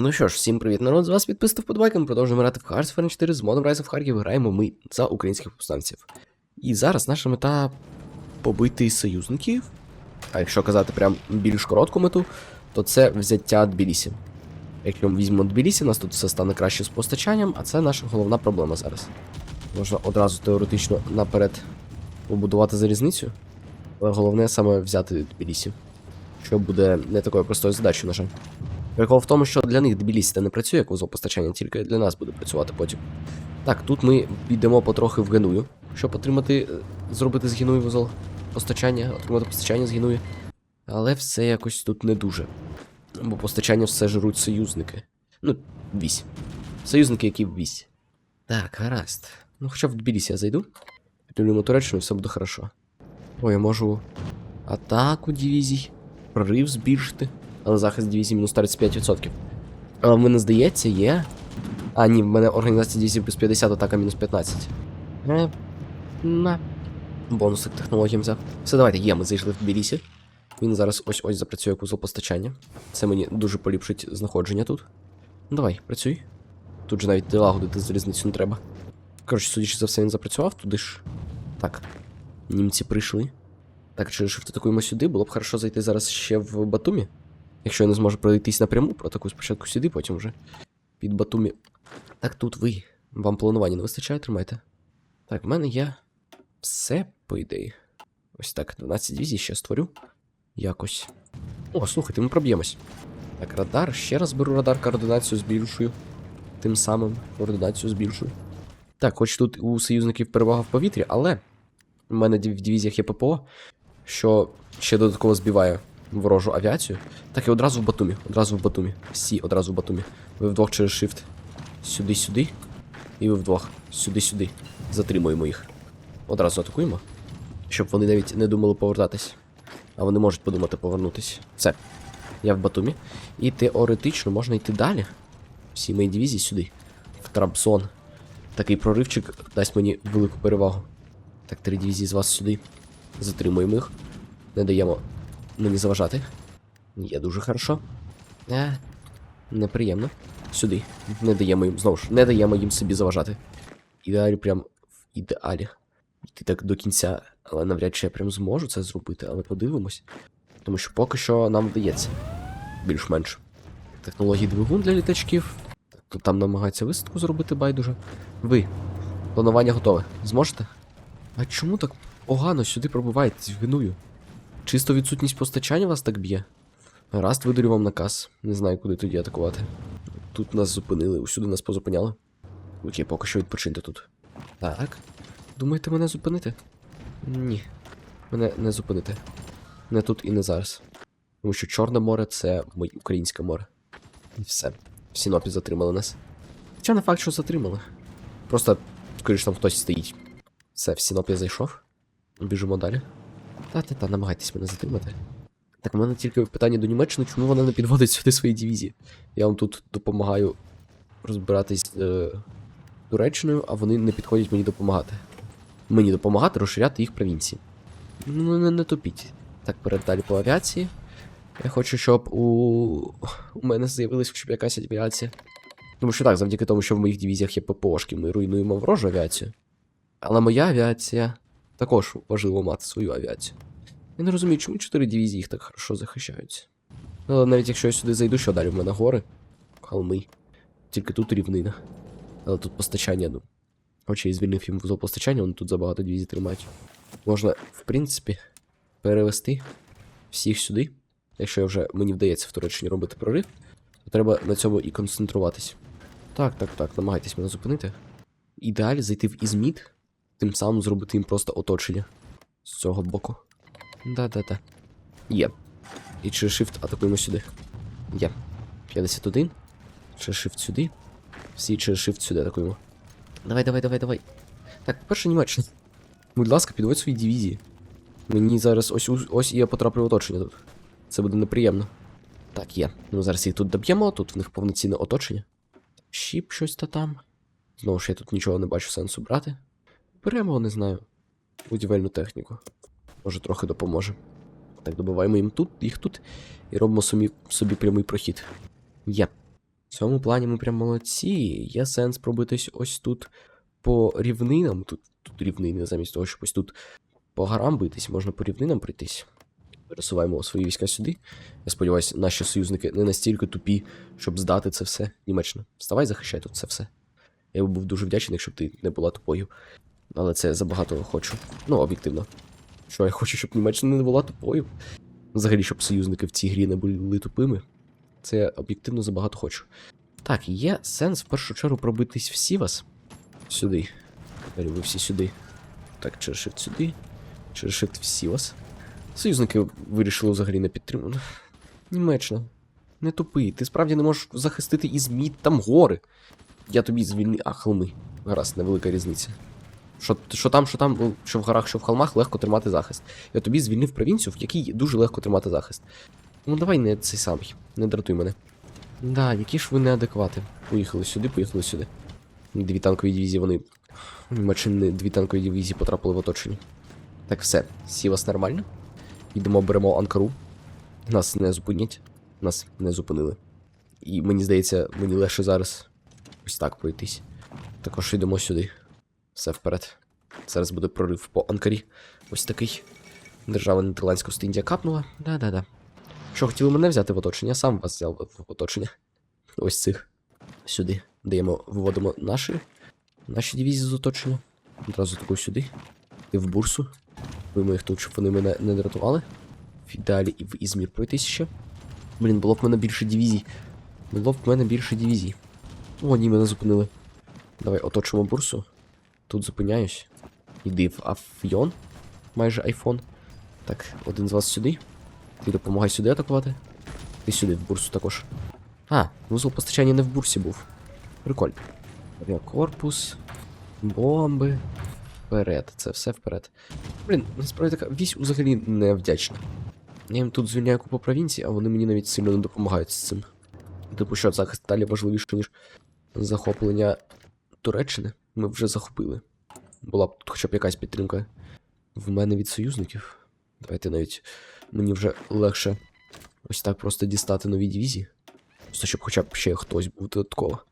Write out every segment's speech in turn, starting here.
Ну що ж, всім привіт, народ, з вас підписав подбайком. Продовжуємо грати в Hearts 4 з модом Rise of Харків. Граємо ми за українських повстанців. І зараз наша мета побити союзників. А якщо казати прям більш коротку мету, то це взяття Тбілісі. Якщо ми візьмемо Тбілісі, у нас тут все стане краще з постачанням, а це наша головна проблема зараз. Можна одразу теоретично наперед побудувати залізницю, але головне саме взяти Тбілісі. Що буде не такою простою задачею, на жаль. Прикол в тому, що для них Тбілісі та не працює як вузол постачання, тільки для нас буде працювати потім. Так, тут ми підемо потрохи в Геную, щоб отримати, е, зробити з Генуї вузол постачання, отримати постачання з Генуї. Але все якось тут не дуже. Бо постачання все жруть союзники. Ну, вісь. Союзники, які вісь. Так, гаразд. Ну, хоча в Тбілісі я зайду. Підтримуємо Туреччину, все буде хорошо. Ой, я можу атаку дивізій, прорив збільшити. Але захист дивізії мінус 35%. Але в мене здається, є. А, ні, в мене організація дивізії плюс 50, атака мінус 15. Е, на. К технологіям взяв. Все, давайте, є, ми зайшли в Тбілісі. Він зараз ось ось запрацює як узол постачання. Це мені дуже поліпшить знаходження тут. Ну давай, працюй. Тут же навіть долагодити залізницю не треба. Коротше, судячи за все, він запрацював туди ж. Так. Німці прийшли. Так, через шифт атакуємо сюди, було б хорошо зайти зараз ще в Батумі. Якщо я не зможу пройтись напряму, протаку спочатку сюди, потім вже під Батумі. Так тут ви. Вам планування не вистачає, тримайте. Так, в мене є все, по ідеї. Ось так, 12 дивізій ще створю. Якось. О, слухайте, ми проб'ємось. Так, радар, ще раз беру радар, координацію збільшую. Тим самим координацію збільшую. Так, хоч тут у союзників перевага в повітрі, але в мене в дивізіях є ППО, що ще додатково збиває ворожу авіацію. Так і одразу в Батумі. Одразу в Батумі. Всі одразу в Батумі. Ви вдвох через shift. Сюди-сюди. І ви вдвох. Сюди-сюди. Затримуємо їх. Одразу атакуємо. Щоб вони навіть не думали повертатись. А вони можуть подумати повернутись. Все. Я в Батумі. І теоретично можна йти далі. Всі мої дивізії сюди. В Трабзон. Такий проривчик дасть мені велику перевагу. Так, три дивізії з вас сюди. Затримуємо їх. Не даємо мені заважати. Є дуже хорошо. Е, неприємно. Сюди. Не даємо їм, знову ж, не даємо їм собі заважати. Ідеалі прям в ідеалі. Йти так до кінця, але навряд чи я прям зможу це зробити, але подивимось. Тому що поки що нам вдається. Більш-менш. Технології двигун для літачків. Тут там намагаються висадку зробити байдуже. Ви. Планування готове. Зможете? А чому так погано сюди пробиваєтесь в геную? Чисто відсутність постачання вас так б'є. Гаразд, видарю вам наказ. Не знаю, куди тоді атакувати. Тут нас зупинили, усюди нас позупиняли. Окей, поки що відпочиньте тут. Так. Думаєте мене зупинити? Ні. Мене не зупинити. Не тут і не зараз. Тому що Чорне море це моє українське море. І все. В Сінопі затримали нас. Хоча не факт, що затримали. Просто, скоріш там хтось стоїть. Все, в Сінопі зайшов. Біжимо далі. Та-та-та, намагайтесь мене затримати. Так, у мене тільки питання до Німеччини, чому вона не підводить сюди свої дивізії. Я вам тут допомагаю розбиратись з е, Туреччиною, а вони не підходять мені допомагати. Мені допомагати розширяти їх провінції. Ну, не, не топіть. Так, перед далі по авіації. Я хочу, щоб у, у мене з'явилась хоча б якась авіація. Тому що так, завдяки тому, що в моїх дивізіях є ППОшки, ми руйнуємо ворожу авіацію. Але моя авіація також важливо мати свою авіацію. Я не розумію, чому чотири дивізії їх так хорошо захищаються. Але навіть якщо я сюди зайду, що далі в мене гори, холми. Тільки тут рівнина. Але тут постачання, ну. Хоча я звільнив їм вузол постачання, вони тут забагато дивізій тримають. Можна, в принципі, перевести всіх сюди. Якщо я вже мені вдається в Туреччині робити прорив, то треба на цьому і концентруватись. Так, так, так, намагайтесь мене зупинити. Ідеалі зайти в Ізміт, тим самим зробити їм просто оточення з цього боку. Да-да-да. Є. І через shift атакуємо сюди. Є. 51. Через shift сюди. Всі через shift сюди атакуємо. Давай, давай, давай, давай. Так, перша Німеччина. Будь ласка, підводь свої дивізії. Мені зараз ось ось я потраплю в оточення тут. Це буде неприємно. Так, є. Ну зараз їх тут доб'ємо, тут в них повноцінне оточення. Щіп щось та там. Знову ж я тут нічого не бачу сенсу брати. Беремо, не знаю. Будівельну техніку. Може трохи допоможе. Так, добиваємо їм тут, їх тут і робимо собі, собі прямий прохід. Є. В цьому плані ми прям молодці. Є сенс пробитись ось тут по рівнинам. Тут, тут рівнини, замість того, щоб ось тут по горам битись, можна по рівнинам пройтись. Пересуваємо свої війська сюди. Я сподіваюся, наші союзники не настільки тупі, щоб здати це все. Німеччина, вставай, захищай тут це все. Я був дуже вдячний, якщо б ти не була тупою. Але це забагато хочу. Ну, об'єктивно. Що я хочу, щоб Німеччина не була тупою. Взагалі, щоб союзники в цій грі не були тупими. Це я об'єктивно забагато хочу. Так, є сенс в першу чергу пробитись всі вас сюди. Тепер ви всі сюди. Так, через shift сюди. Через shift всі вас. Союзники вирішили взагалі не підтримувати. Німеччина. Не тупий. Ти справді не можеш захистити Ізміт, там гори. Я тобі звільнив. А, холми. Гаразд, невелика різниця. Що, що там, що там, ну, що в горах, що в холмах, легко тримати захист. Я тобі звільнив провінцію, в якій дуже легко тримати захист. Ну давай не цей самий, не дратуй мене. Да, які ж ви неадеквати. Поїхали сюди, поїхали сюди. Дві танкові дивізії, вони. Німеччини дві танкові дивізії потрапили в оточення. Так, все, всі вас нормально. Йдемо, беремо Анкару. Нас не зупинять. Нас не зупинили. І мені здається, мені легше зараз ось так пройтись. Також йдемо сюди. Все вперед. Зараз буде прорив по Анкарі. Ось такий. Держава Нідерландська Остіндія капнула. Да-да-да. Що хотіли мене взяти в оточення, сам вас взяв в оточення. Ось цих. Сюди. Даємо, виводимо наші. Наші дивізії з оточення. Одразу таку сюди. І в бурсу. Виймо їх тут, щоб вони мене не дратували. В ідеалі і в Ізмір пройтись ще. Блін, було б в мене більше дивізій. Було б в мене більше дивізій. О, ні, мене зупинили. Давай оточимо бурсу. Тут зупиняюсь. Іди в Афйон. Майже айфон. Так, один з вас сюди. Ти допомагай сюди атакувати. Ти сюди, в бурсу також. А, вузол постачання не в бурсі був. Прикольно. Авіакорпус. Бомби. Вперед, це все вперед. Блін, насправді така вісь взагалі не вдячна. Я їм тут звільняю купу провінцій, а вони мені навіть сильно не допомагають з цим. Типу, що захист далі важливіше, ніж захоплення Туреччини. Ми вже захопили. Була б тут хоча б якась підтримка в мене від союзників. Давайте навіть мені вже легше ось так просто дістати нові дивізії. Просто щоб хоча б ще хтось був додатково.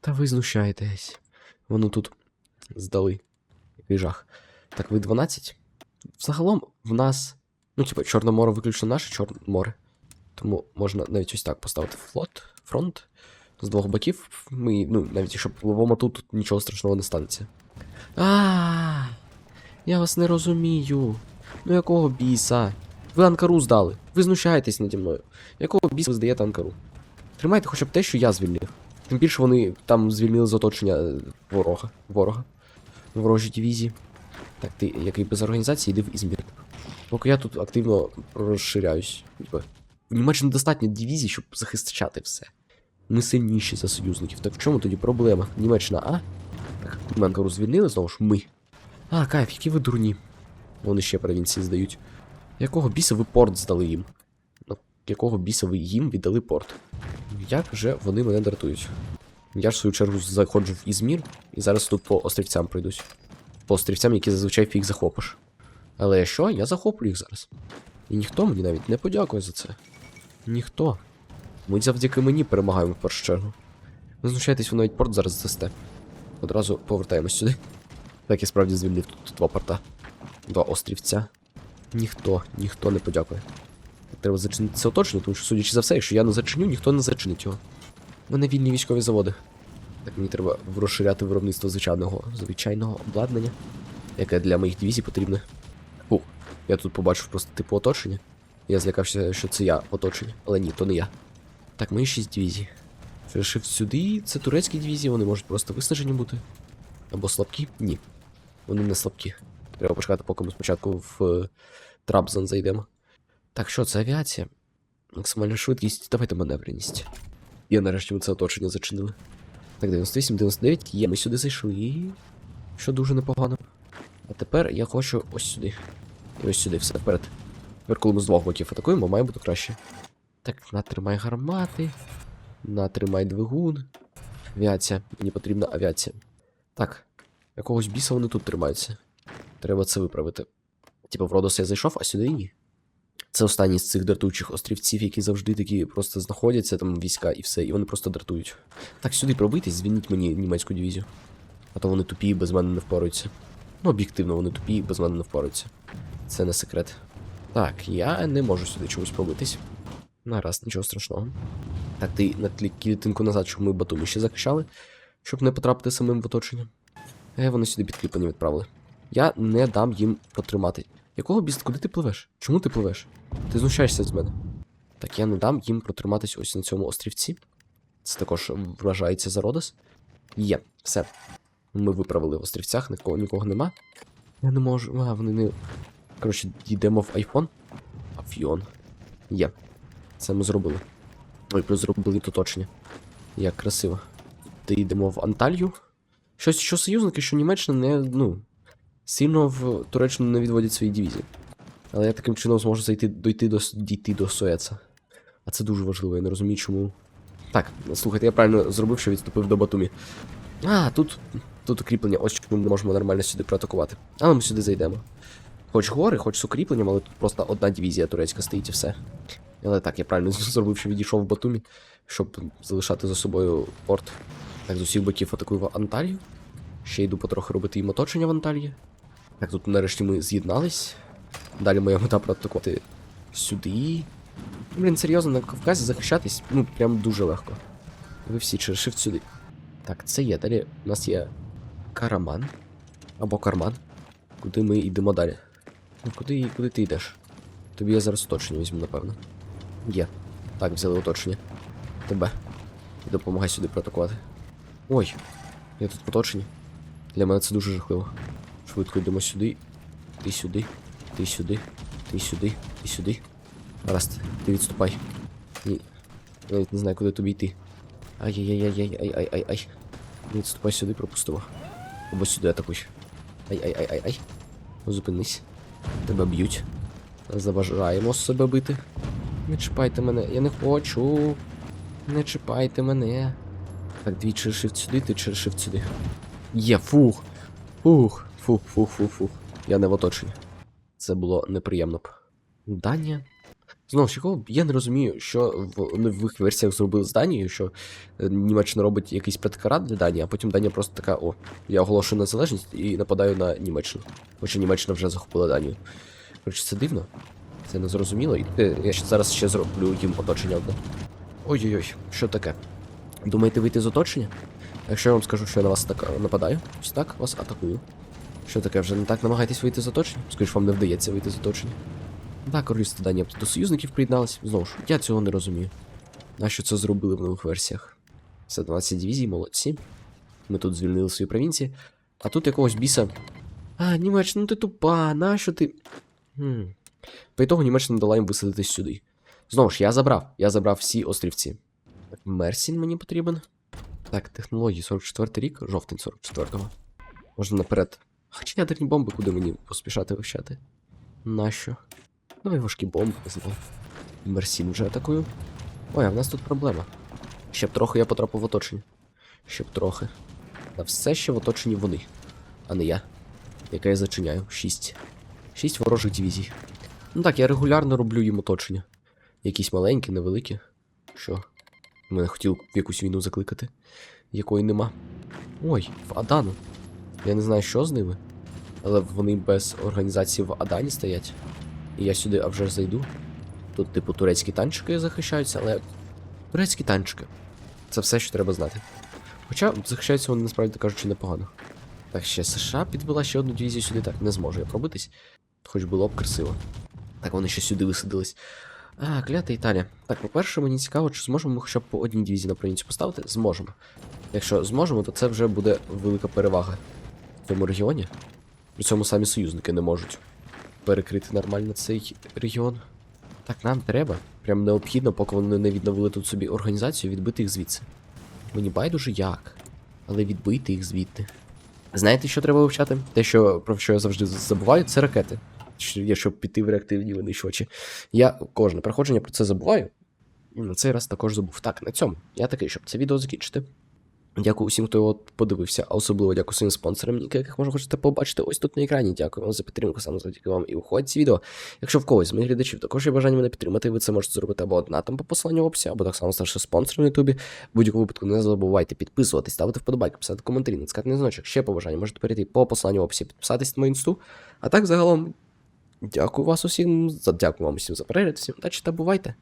Та ви знущаєтесь. Воно тут здали. Який жах. Так, ви 12? Загалом в нас. Ну, типу, Чорне море виключно наше Чорне море. Тому можна навіть ось так поставити флот, фронт. З двох боків. Ми, ну, навіть якщо пливемо тут, тут нічого страшного не станеться. А, я вас не розумію. Ну якого біса? Ви Анкару здали. Ви знущаєтесь наді мною. Якого біса ви здаєте Анкару? Тримайте хоча б те, що я звільнив. Тим більше вони там звільнили з оточення е, ворога. Ворога. Ворожі дивізії. Так, ти, який без організації, йди в Ізмір. Поки я тут активно розширяюсь. Типа, В Німеччині достатньо дивізій, щоб захищати все. Ми сильніші за союзників. Так в чому тоді проблема? Німеччина, а? Так, ми Анкару звільнили знову ж ми. А, кайф, які ви дурні. Вони ще провінції здають. Якого біса ви порт здали їм? Ну, якого біса ви їм віддали порт? Як же вони мене дратують? Я ж в свою чергу заходжу в Ізмір, і зараз тут по острівцям пройдусь. По острівцям, які зазвичай фіг захопиш. Але що? Я захоплю їх зараз. І ніхто мені навіть не подякує за це. Ніхто. Ми завдяки мені перемагаємо в першу чергу. Ви знущаєтесь, ви навіть порт зараз здасте. Одразу повертаємось сюди. Так, я справді звільнив тут два порта. Два острівця. Ніхто, ніхто не подякує. Треба зачинити це оточення, тому що, судячи за все, якщо я не зачиню, ніхто не зачинить його. У мене вільні військові заводи. Так мені треба розширяти виробництво звичайного звичайного обладнання, яке для моїх дивізій потрібне. Фу, я тут побачив просто типу оточення. Я злякався, що це я оточення, але ні, то не я. Так, мої шість дивізій. Шифт сюди, це турецькі дивізії, вони можуть просто виснажені бути. Або слабкі? Ні. Вони не слабкі. Треба почекати, поки ми спочатку в е, Трабзон зайдемо. Так, що це авіація? Максимальна швидкість, давайте маневреність. Я нарешті ми це оточення зачинили. Так, 98, 99, є, ми сюди зайшли. Що дуже непогано. А тепер я хочу ось сюди. І ось сюди, все вперед. Тепер, коли ми з двох боків атакуємо, має бути краще. Так, натримай гармати. Натримай двигун. Авіація. Мені потрібна авіація. Так. Якогось біса вони тут тримаються. Треба це виправити. Типа в Родос я зайшов, а сюди ні. Це останній з цих дратуючих острівців, які завжди такі просто знаходяться, там війська і все, і вони просто дратують. Так, сюди пробитись, звільніть мені німецьку дивізію. А то вони тупі і без мене не впораються. Ну, об'єктивно, вони тупі і без мене не впораються. Це не секрет. Так, я не можу сюди чомусь пробитись. Нараз, нічого страшного. Так, ти на тлі клітинку назад, щоб ми Батумі ще захищали, щоб не потрапити самим в оточення. Е, вони сюди підкріплення відправили. Я не дам їм протримати. Якого біст, куди ти пливеш? Чому ти пливеш? Ти знущаєшся з мене. Так я не дам їм протриматись ось на цьому острівці. Це також вважається за Родос. Є, все. Ми виправили в острівцях, нікого, нікого нема. Я не можу. А, вони не. Коротше, йдемо в айфон. Афіон. Є. Це ми зробили. Ой, плюс зробили тут оточення. Як красиво. Ти йдемо в Анталью. Щось, що союзники, що Німеччина не, ну, сильно в Туреччину не відводять свої дивізії. Але я таким чином зможу зайти, дойти до, дійти до Суеца. А це дуже важливо, я не розумію, чому. Так, слухайте, я правильно зробив, що відступив до Батумі. А, тут, тут укріплення, ось чому ми можемо нормально сюди проатакувати. Але ми сюди зайдемо. Хоч гори, хоч з укріпленням, але тут просто одна дивізія турецька стоїть і все. Але так, я правильно зробив, що відійшов в Батумі, щоб залишати за собою порт. Так, з усіх боків атакую Анталію. Ще йду потрохи робити їм оточення в Анталії. Так, тут нарешті ми з'єднались. Далі моя мета проатакувати сюди. Блін, серйозно, на Кавказі захищатись, ну, прям дуже легко. Ви всі через shift сюди. Так, це є. Далі у нас є караман. Або карман. Куди ми йдемо далі? Ну, куди, куди ти йдеш? Тобі я зараз оточення візьму, напевно. Є. Так, взяли оточення. Тебе. І допомагай сюди проатакувати. Ой, я тут в. Для мене це дуже жахливо. Швидко йдемо сюди. Ти сюди, ти сюди, ти сюди, ти сюди. Гаразд, ти відступай. Ні. Я навіть не знаю, куди тобі йти. Ай-яй-яй-яй-яй-яй-яй-яй. Відступай сюди, пропустимо. Або сюди атакуй. Ай-ай-ай-ай-ай. Зупинись. Тебе б'ють. Заважаємо себе бити. Не чіпайте мене, я не хочу. Не чіпайте мене. Так, дві через shift сюди, ти через shift сюди. Є, фух. Фух, фух, фух, фух, фух. Я не в оточенні. Це було неприємно б. Данія. Знову ж якого я не розумію, що в нових версіях зробили з Данією, що е, Німеччина робить якийсь предкарат для Данії, а потім Данія просто така: о, я оголошую незалежність і нападаю на Німеччину. Хоча Німеччина вже захопила Данію. Коротше, це дивно. Це незрозуміло. І е, я зараз ще зроблю їм оточення одне. Ой-ой-ой, що таке? Думаєте вийти з оточення? Якщо я вам скажу, що я на вас так нападаю, ось так вас атакую. Що таке, вже не так намагаєтесь вийти з оточення? Скажіть, вам не вдається вийти з оточення. Так, королівство Данія до союзників приєдналось. Знову ж, я цього не розумію. Нащо це зробили в нових версіях? Це 12 дивізій, молодці. Ми тут звільнили свої провінції. А тут якогось біса. А, Німеччина, ну ти тупа, нащо ти. Хм. По ітогу Німеччина дала їм висадитись сюди. Знову ж, я забрав. Я забрав всі острівці. Мерсін мені потрібен. Так, технології 44 рік, жовтень 44-го. Можна наперед. Хоча ядерні бомби, куди мені поспішати вивчати? Нащо? Давай важкі бомби, не. Мерсін вже атакую. Ой, а в нас тут проблема. Ще б трохи я потрапив в оточення. Ще б трохи. Та все ще в оточенні вони, а не я. Яке я зачиняю. Шість. Шість ворожих дивізій. Ну так, я регулярно роблю їм оточення. Якісь маленькі, невеликі. Що? Мене хотів якусь війну закликати, якої нема. Ой, в Адану. Я не знаю, що з ними, але вони без організації в Адані стоять. І я сюди а вже зайду. Тут, типу, турецькі танчики захищаються, але. Турецькі танчики. Це все, що треба знати. Хоча захищаються вони насправді кажучи непогано. Так, ще США підвела ще одну дивізію сюди, так, не зможу я пробитись. Хоч було б красиво. Так, вони ще сюди висадились. А, клята Італія. Так, по-перше, мені цікаво, чи зможемо ми хоча б по одній дивізії на провінцію поставити? Зможемо. Якщо зможемо, то це вже буде велика перевага в цьому регіоні. При цьому самі союзники не можуть перекрити нормально цей регіон. Так, нам треба. Прям необхідно, поки вони не відновили тут собі організацію, відбити їх звідси. Мені байдуже як, але відбити їх звідти. Знаєте, що треба вивчати? Те, що про що я завжди забуваю, це ракети. Що щоб піти в реактивні винищувачі. Я кожне проходження про це забуваю. І на цей раз також забув. Так, на цьому. Я такий, щоб це відео закінчити. Дякую усім, хто його подивився, а особливо дякую своїм спонсорам, яких можна хочете побачити ось тут на екрані. Дякую вам за підтримку, саме завдяки вам і виходить ці відео. Якщо в когось з моїх глядачів також є бажання мене підтримати, ви це можете зробити або донатом по посиланню в описі, або так само ставши спонсором на Ютубі. В будь-якому випадку не забувайте підписуватись, ставити вподобайки, писати коментарі, натискати на дзвіночок. Ще побажання можете перейти по посиланню в описі, підписатись на мою інсту. А так загалом, дякую вас усім, дякую вам усім за перегляд, всім удачі та бувайте.